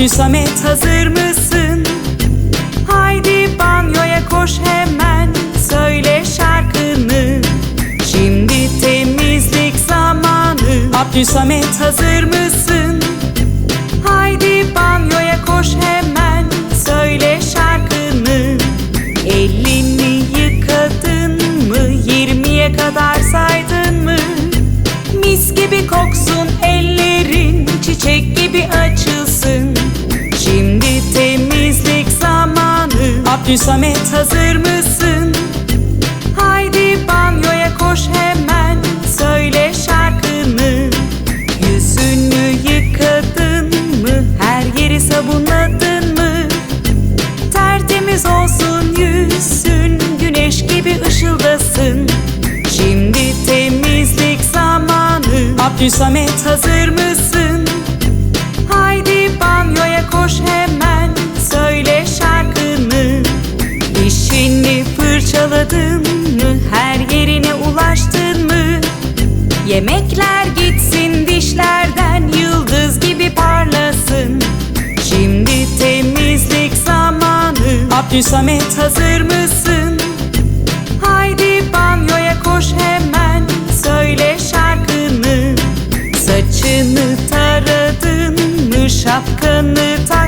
Abdülsamet hazır mısın? Haydi banyoya koş hemen söyle şarkını Şimdi temizlik zamanı Abdülsamet hazır mısın? Haydi banyoya koş hemen söyle şarkını Elini yıkadın mı? Yirmiye kadar saydın mı? Mis gibi koksun Abdülsamet hazır mısın? Haydi banyoya koş hemen Söyle şarkını Yüzünü yıkadın mı? Her yeri sabunladın mı? Tertemiz olsun yüzün Güneş gibi ışıldasın Şimdi temizlik zamanı Abdülsamet hazır mısın? Fırçaladın mı? Her yerine ulaştın mı? Yemekler gitsin dişlerden Yıldız gibi parlasın Şimdi temizlik zamanı Abdülsamet hazır mısın? Haydi banyoya koş hemen Söyle şarkını Saçını taradın mı? Şapkanı taktın